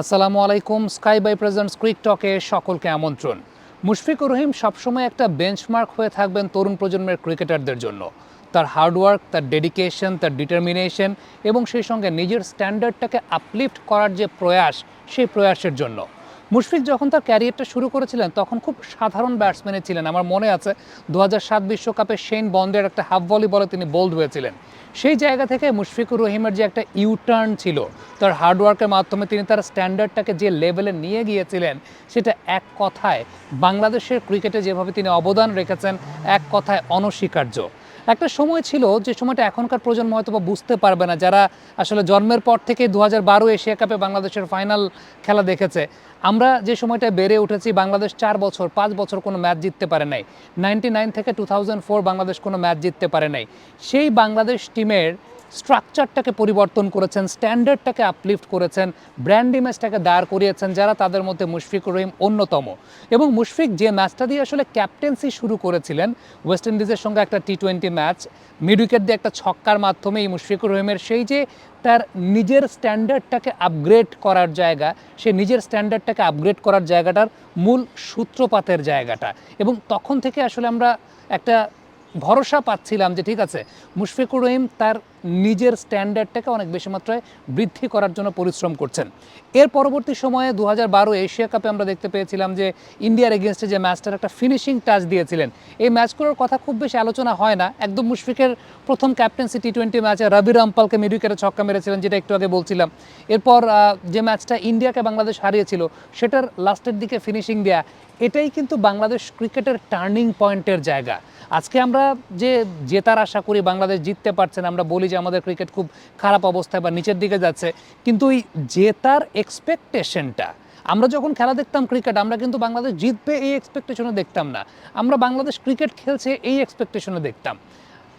আসসালামু আলাইকুম Sky by presents ক্রিক টকে সকলকে আমন্ত্রণ। মুশফিকুর রহিম সবসময় একটা বেঞ্চমার্ক হয়ে থাকবেন তরুণ প্রজন্মের ক্রিকেটারদের জন্য। তার হার্ডওয়ার্ক তার ডেডিকেশন তার ডিটারমিনেশন এবং সেই সঙ্গে নিজের স্ট্যান্ডার্ডটাকে আপলিফ্ট করার যে প্রয়াস, সেই প্রয়াসের জন্য। মুশফিক যখন তার ক্যারিয়ারটা শুরু করেছিলেন, তখন খুব সাধারণ ব্যাটসম্যানে ছিলেন। আমার মনে আছে দু সাত বিশ্বকাপে শেন বন্ডের একটা হাফ ভলি বলে তিনি বোল্ড হয়েছিলেন। সেই জায়গা থেকে মুশফিকুর রহিমের যে একটা ইউটার্ন ছিল, তার হার্ডওয়ার্কের মাধ্যমে তিনি তার স্ট্যান্ডার্ডটাকে যে লেভেলে নিয়ে গিয়েছিলেন, সেটা এক কথায় বাংলাদেশের ক্রিকেটে যেভাবে তিনি অবদান রেখেছেন, এক কথায় অনস্বীকার্য। একটা সময় ছিল, যে সময়টা এখনকার প্রজন্ম হয়তো বা বুঝতে পারবে না, যারা আসলে জন্মের পর থেকে দু হাজার বারো এশিয়া কাপে বাংলাদেশের ফাইনাল খেলা দেখেছে। আমরা যে সময়টা বেড়ে উঠেছি, বাংলাদেশ চার বছর, পাঁচ বছর কোনো ম্যাচ জিততে পারে নাই। নাইনটি নাইন থেকে টু থাউজেন্ড ফোর বাংলাদেশ কোনো ম্যাচ জিততে পারে নাই। সেই বাংলাদেশ টিমের স্ট্রাকচারটাকে পরিবর্তন করেছেন স্ট্যান্ডার্ডটাকে আপলিফট করেছেন ব্র্যান্ড ইমেজটাকে দাঁড় করিয়েছেন যারা তাদের মধ্যে মুশফিকুর রহিম অন্যতম। এবং মুশফিক যে ম্যাচটা দিয়ে আসলে ক্যাপ্টেন্সি শুরু করেছিলেন ওয়েস্ট ইন্ডিজের সঙ্গে একটা T twenty match mid wicket দিয়ে একটা ছক্কার মাধ্যমে এই মুশফিকুর রহিমের সেই যে তার নিজের স্ট্যান্ডার্ডটাকে আপগ্রেড করার জায়গা, সে নিজের স্ট্যান্ডার্ডটাকে আপগ্রেড করার জায়গাটার মূল সূত্রপাতের জায়গাটা। এবং তখন থেকে আসলে আমরা একটা ভরসা পাচ্ছিলাম যে ঠিক আছে মুশফিকুর রহিম তার নিজের স্ট্যান্ডার্ডটাকে অনেক বেশি মাত্রায় বৃদ্ধি করার জন্য পরিশ্রম করছেন। এর পরবর্তী সময়ে দু হাজার বারো এশিয়া কাপে আমরা দেখতে পেয়েছিলাম যে ইন্ডিয়ার এগেনস্টে যে ম্যাচটার একটা ফিনিশিং টাচ দিয়েছিলেন। এই ম্যাচগুলোর কথা খুব বেশি আলোচনা হয় না। একদম মুশফিকের প্রথম ক্যাপ্টেন্সি টি টোয়েন্টি ম্যাচে রবি রামপালকে মিড ছক্কা মেরেছিলেন, যেটা একটু আগে বলছিলাম। এরপর যে ম্যাচটা ইন্ডিয়াকে বাংলাদেশ হারিয়েছিল, সেটার লাস্টের দিকে ফিনিশিং দেয়া, এটাই কিন্তু বাংলাদেশ ক্রিকেটের টার্নিং পয়েন্টের জায়গা। আজকে আমরা যে জেতার আশা করি, বাংলাদেশ জিততে পারছেন আমরা বলি যে আমাদের ক্রিকেট খুব খারাপ অবস্থায় বা নিচের দিকে যাচ্ছে, কিন্তু ওই জেতার এক্সপেকটেশনটা আমরা যখন খেলা দেখতাম ক্রিকেট আমরা কিন্তু বাংলাদেশ জিতবে এই এক্সপেকটেশনে দেখতাম না। আমরা বাংলাদেশ ক্রিকেট খেলছে এই এক্সপেকটেশনে দেখতাম।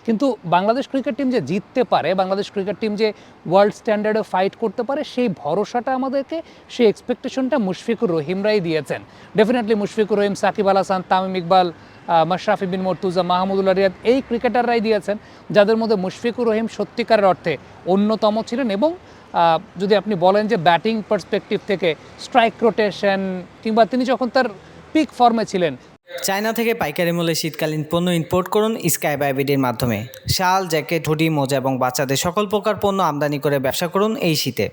কিন্তু বাংলাদেশ ক্রিকেট টিম যে জিততে পারে, বাংলাদেশ ক্রিকেট টিম যে ওয়ার্ল্ড স্ট্যান্ডার্ডে ফাইট করতে পারে, সেই ভরসাটা আমাদেরকে, সেই এক্সপেকটেশনটা মুশফিকুর রহিমরাই দিয়েছেন। ডেফিনেটলি মুশফিকুর রহিম, সাকিব আল হাসান, তামিম ইকবাল মাশরাফি বিন মর্তুজা, মাহমুদুল্লাহ রিয়াদ এই ক্রিকেটাররাই দিয়েছেন, যাদের মধ্যে মুশফিকুর রহিম সত্যিকারের অর্থে অন্যতম ছিলেন এবং যদি আপনি বলেন যে ব্যাটিং পার্সপেক্টিভ থেকে স্ট্রাইক রোটেশন কিংবা তিনি যখন তার পিক ফর্মে ছিলেন চায়না থেকে পাইকারি মূল্যে শীতকালীন পণ্য ইম্পোর্ট করুন স্কাই বাইবিডির মাধ্যমে। শাল, জ্যাকেট, হুডি, মোজা এবং বাচ্চাদের সকল প্রকার পণ্য আমদানি করে ব্যবসা করুন এই শীতে।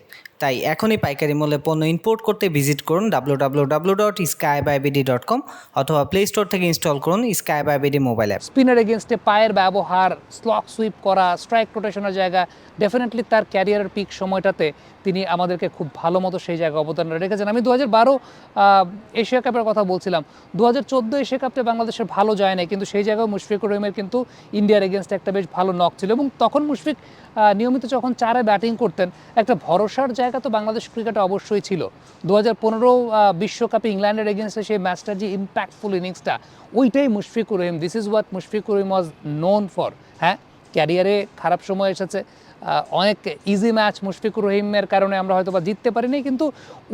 তাই এখনই পাইকারি মূল্যে পণ্য ইম্পোর্ট করতে ভিজিট করুন W W dot dot com অথবা প্লে স্টোর থেকে ইনস্টল করুন sky buy BD mobile app spinner এগেনস্টে পায়ের ব্যবহার স্লক সুইপ করা স্ট্রাইক রোটেশনের জায়গা ডেফিনেটলি তার ক্যারিয়ারের পিক সময়টাতে তিনি আমাদেরকে খুব ভালো মতো সেই জায়গায় অবদান রেখেছেন। আমি দু হাজার বারো এশিয়া কাপের কথা বলছিলাম। দু হাজার চোদ্দ এশিয়া কাপে বাংলাদেশের ভালো যায় নাই, কিন্তু সেই জায়গায় মুশফিকুর রহিমের কিন্তু ইন্ডিয়ার এগেনস্টে একটা বেশ ভালো নক ছিল। এবং তখন মুশফিক নিয়মিত যখন চারে ব্যাটিং করতেন, একটা ভরসার জায়গা তো বাংলাদেশ ক্রিকেটে অবশ্যই ছিল। দু হাজার পনেরো বিশ্বকাপে ইংল্যান্ডের এগেনস্টে সেই ম্যাচটার যে ইম্প্যাক্টফুল ইনিংসটা ওইটাই Mushfiqur Rahim. This is what Mushfiqur Rahim was known for হ্যাঁ? ক্যারিয়ারে খারাপ সময় এসেছে। অনেক ইজি ম্যাচ মুশফিকুর রহিমের কারণে আমরা হয়তো বা জিততে পারিনি, কিন্তু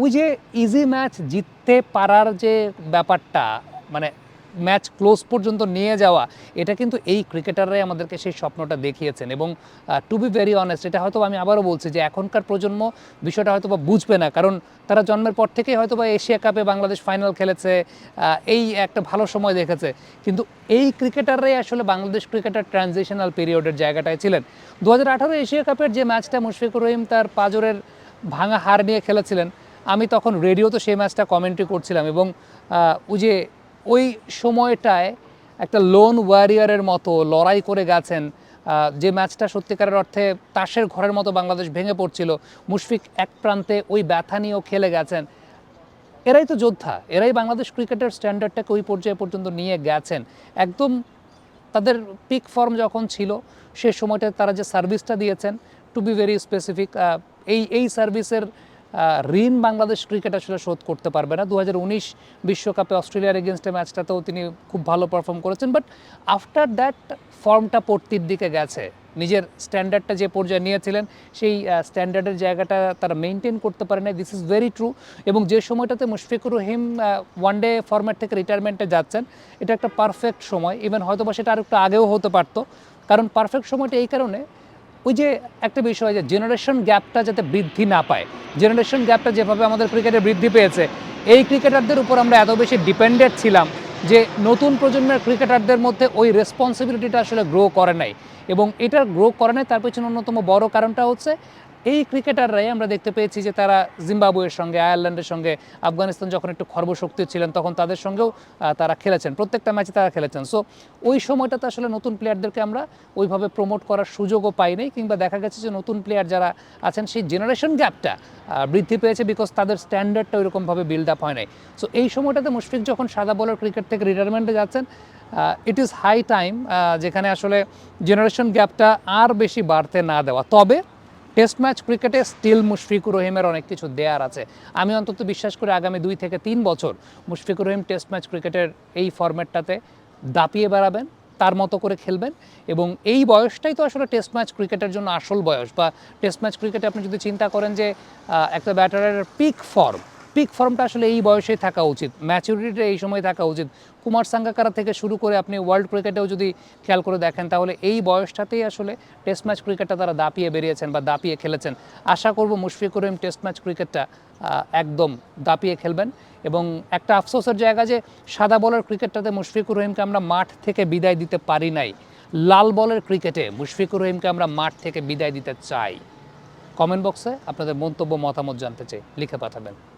ওই যে ইজি ম্যাচ জিততে পারার যে ব্যাপারটা মানে ম্যাচ ক্লোজ পর্যন্ত নিয়ে যাওয়া, এটা কিন্তু এই ক্রিকেটাররাই আমাদেরকে সেই স্বপ্নটা দেখিয়েছেন। এবং টু বি ভেরি অনেস্ট এটা হয়তো আমি আবারও বলছি যে এখনকার প্রজন্ম বিষয়টা হয়তো বা বুঝবে না। কারণ তারা জন্মের পর থেকেই হয়তো বা এশিয়া কাপে বাংলাদেশ ফাইনাল খেলেছে এই একটা ভালো সময় দেখেছে। কিন্তু এই ক্রিকেটাররাই আসলে বাংলাদেশ ক্রিকেটার ট্রানজিশনাল পিরিয়ডের জায়গাটায় ছিলেন। দু হাজার আঠারো এশিয়া কাপের যে ম্যাচটা মুশফিকুর রহিম তার পাজরের ভাঙা হার নিয়ে খেলেছিলেন, আমি তখন রেডিওতে সেই ম্যাচটা কমেন্ট্রি করছিলাম এবং ওই যে ওই সময়টায় একটা লোন ওয়ারিয়ারের মতো লড়াই করে গেছেন যে ম্যাচটা সত্যিকারের অর্থে তাসের ঘরের মতো বাংলাদেশ ভেঙে পড়ছিল। মুশফিক এক প্রান্তে ওই ব্যথা নিয়েও খেলে গেছেন। এরাই তো যোদ্ধা, এরাই বাংলাদেশ ক্রিকেটের স্ট্যান্ডার্ডটাকে ওই পর্যায়ে পর্যন্ত নিয়ে গেছেন। একদম তাদের পিক ফর্ম যখন ছিল, সে সময়টা তারা যে সার্ভিসটা দিয়েছেন টু বি ভেরি স্পেসিফিক এই এই সার্ভিসের ঋণ বাংলাদেশ ক্রিকেট আসলে শোধ করতে পারবে না। দু বিশ্বকাপে অস্ট্রেলিয়ার এগেনস্টে ম্যাচটাতেও তিনি খুব ভালো পারফর্ম করেছেন। বাট আফটার দ্যাট ফর্মটা পড়তির দিকে গেছে। নিজের স্ট্যান্ডার্ডটা যে পর্যায়ে নিয়েছিলেন, সেই স্ট্যান্ডার্ডের জায়গাটা তারা মেনটেন করতে পারে না দিস ইজ ভেরি ট্রু এবং যে সময়টাতে Mushfiqur Rahim one day format থেকে রিটায়ারমেন্টে যাচ্ছেন, এটা একটা পারফেক্ট সময়। ইভেন হয়তো বা সেটা আর একটু আগেও হতে পারতো। কারণ পারফেক্ট সময়টা এই কারণে ওই যে একটা বিষয় যে জেনারেশন গ্যাপটা যাতে বৃদ্ধি না পায়। জেনারেশন গ্যাপটা যেভাবে আমাদের ক্রিকেটে বৃদ্ধি পেয়েছে, এই ক্রিকেটারদের উপর আমরা এত বেশি ডিপেন্ডেন্ট ছিলাম যে নতুন প্রজন্মের ক্রিকেটারদের মধ্যে ওই রেসপন্সিবিলিটিটা আসলে গ্রো করে নাই। এবং এটা গ্রো করে নাই, তার পেছনে অন্যতম বড় কারণটা হচ্ছে এই ক্রিকেটাররাই আমরা দেখতে পেয়েছি যে তারা জিম্বাবুয়ের সঙ্গে, আয়ারল্যান্ডের সঙ্গে, আফগানিস্তান যখন একটু খর্বশক্তি ছিলেন তখন তাদের সঙ্গেও তারা খেলেছেন, প্রত্যেকটা ম্যাচে তারা খেলেছেন। সো ওই সময়টাতে আসলে নতুন প্লেয়ারদেরকে আমরা ওইভাবে প্রমোট করার সুযোগও পাইনি কিংবা দেখা গেছে যে নতুন প্লেয়ার যারা আছেন, সেই জেনারেশন গ্যাপটা বৃদ্ধি পেয়েছে বিকজ তাদের স্ট্যান্ডার্ডটা ওইরকমভাবে বিল্ড আপ হয় নাই। সো এই সময়টাতে মুশফিক যখন সাদা বলার ক্রিকেট থেকে রিটায়ারমেন্টে যাচ্ছেন ইট ইজ হাই টাইম যেখানে আসলে জেনারেশন গ্যাপটা আর বেশি বাড়তে না দেওয়া। তবে টেস্ট ম্যাচ ক্রিকেটে স্টিল মুশফিকুর রহিমের অনেক কিছু দেয়ার আছে। আমি অন্তত বিশ্বাস করি আগামী দুই থেকে তিন বছর মুশফিকুর রহিম টেস্ট ম্যাচ ক্রিকেটের এই ফরম্যাটটাতে দাপিয়ে বেড়াবেন, তার মতো করে খেলবেন এবং এই বয়সটাই তো আসলে টেস্ট ম্যাচ ক্রিকেটের জন্য আসল বয়স। বা টেস্ট ম্যাচ ক্রিকেটে আপনি যদি চিন্তা করেন যে একটা ব্যাটারের পিক ফর্ম পিক ফর্মটা আসলে এই বয়সেই থাকা উচিত। ম্যাচুরিটিটা এই সময় থাকা উচিত। কুমার সাঙ্গাকারা থেকে শুরু করে আপনি ওয়ার্ল্ড ক্রিকেটেও যদি খেয়াল করে দেখেন, তাহলে এই বয়সটাতেই আসলে টেস্ট ম্যাচ ক্রিকেটটা তারা দাপিয়ে বেরিয়েছেন বা দাপিয়ে খেলেছেন। আশা করব মুশফিকুর রহিম টেস্ট ম্যাচ ক্রিকেটটা একদম দাপিয়ে খেলবেন। এবং একটা আফসোসের জায়গা যে সাদা বলের ক্রিকেটটাতে মুশফিকুর রহিমকে আমরা মাঠ থেকে বিদায় দিতে পারি নাই। লাল বলের ক্রিকেটে মুশফিকুর রহিমকে আমরা মাঠ থেকে বিদায় দিতে চাই। কমেন্ট বক্সে আপনাদের মন্তব্য, মতামত জানতে চাই, লিখে পাঠাবেন।